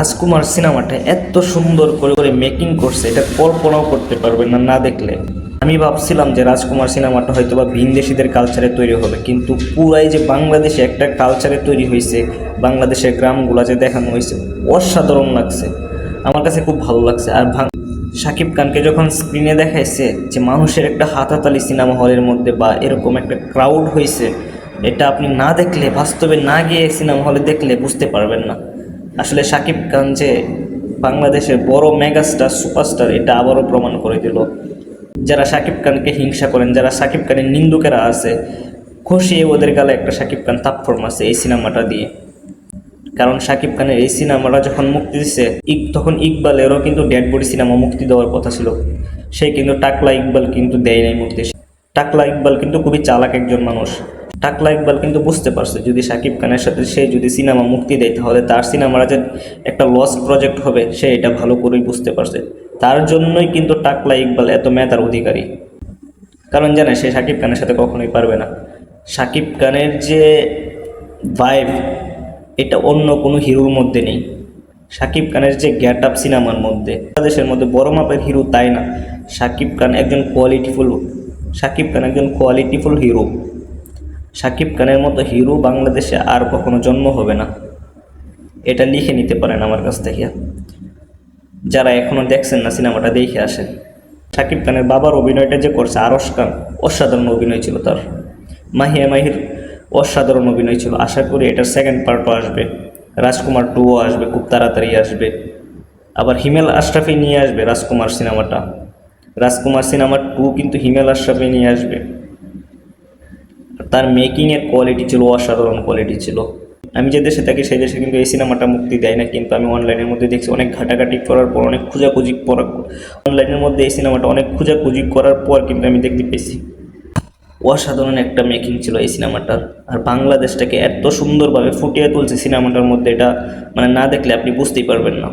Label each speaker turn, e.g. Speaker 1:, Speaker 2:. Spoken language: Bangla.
Speaker 1: রাজকুমার সিনেমাটা এত সুন্দর করে করে মেকিং করছে, এটা কল্পনাও করতে পারবেন না না দেখলে। আমি ভাবছিলাম যে রাজকুমার সিনেমাটা হয়তো বা ভিনদেশিদের কালচারে তৈরি হবে, কিন্তু পুরাই যে বাংলাদেশে একটা কালচারে তৈরি হয়েছে, বাংলাদেশের গ্রামগুলা যে দেখানো হয়েছে, অসাধারণ লাগছে। আমার কাছে খুব ভালো লাগছে। আর ভাং শাকিব খানকে যখন স্ক্রিনে দেখাইছে যে মানুষের একটা হাতাতালি সিনেমা হলের মধ্যে বা এরকম একটা ক্রাউড হয়েছে, এটা আপনি না দেখলে, বাস্তবে না গিয়ে সিনেমা হলে দেখলে বুঝতে পারবেন না। আসলে শাকিব খান যে বাংলাদেশের বড় মেগাস্টার, সুপারস্টার, এটা আবারও প্রমাণ করে দিল। যারা শাকিব খানকে হিংসা করেন, যারা শাকিব খানের নিন্দুকেরা আছে খুশিয়ে ওদের গালে একটা শাকিব খান তাপ্পর মারছে এই সিনেমাটা দিয়ে। কারণ শাকিব খানের এই সিনেমাটা যখন মুক্তি দিচ্ছে ইক তখন ইকবালেরও কিন্তু ডেড বডি সিনেমা মুক্তি দেওয়ার কথা ছিল। সে কিন্তু টাকলা ইকবাল কিন্তু দেয় নাই মুক্তি। টাকলা ইকবাল কিন্তু খুবই চালাক একজন মানুষ। টাকলা ইকবাল কিন্তু বুঝতে পারছে। যদি শাকিব খানের সাথে সে যদি সিনেমা মুক্তি দেয়, তাহলে তার সিনেমাটা যে একটা লস প্রজেক্ট হবে, সে এটা ভালো করেই বুঝতে পারছে। তার জন্যই কিন্তু টাকলা ইকবাল এত মেধার অধিকারী। কারণ জানে সে শাকিব খানের সাথে কখনোই পারবে না। শাকিব খানের যে ভাইব এটা অন্য কোনো হিরোর মধ্যে নেই। শাকিব খানের যে গ্যাট আপ সিনেমার মধ্যে, বাংলাদেশের মধ্যে বড় মাপের হিরো তাই না? শাকিব খান একজন কোয়ালিটিফুল শাকিব খান একজন কোয়ালিটিফুল হিরো শাকিব খানের মতো হিরো বাংলাদেশে আর কখনো জন্ম হবে না। এটা লিখে নিতে পারেন আমার কাছ থেকে। যারা এখনও দেখছেন না, সিনেমাটা দেখে আসেন। শাকিব খানের বাবার অভিনয়টা যে করছে, আরশ খান, অসাধারণ অভিনয় ছিল তার। মাহিয়া মাহির অসাধারণ অভিনয় ছিল। আশা করি এটার সেকেন্ড পার্টও আসবে। রাজকুমার টুও আসবে, খুব তাড়াতাড়ি আসবে। আবার হিমেল আশরাফি নিয়ে আসবে রাজকুমার সিনেমাটা। রাজকুমার সিনেমার টু কিন্তু হিমেল আশরাফি নিয়ে আসবে। তার মেকিংয়ের কোয়ালিটি ছিল, অসাধারণ কোয়ালিটি ছিল। আমি যে দেশে থাকি, সেই দেশে কিন্তু এই সিনেমাটা মুক্তি দেয় না, কিন্তু আমি অনলাইনের মধ্যে দেখছি, অনেক ঘাটাঘাটি করার পর, অনেক খোঁজাখুঁজি করার অনলাইনের মধ্যে এই সিনেমাটা অনেক খোঁজাখুঁজি করার পর কিন্তু আমি দেখতে পেয়েছি। অসাধারণ একটা মেকিং ছিল এই সিনেমাটার। আর বাংলাদেশটাকে এত সুন্দরভাবে ফুটিয়ে তুলছে সিনেমাটার মধ্যে, এটা মানে না দেখলে আপনি বুঝতেই পারবেন না।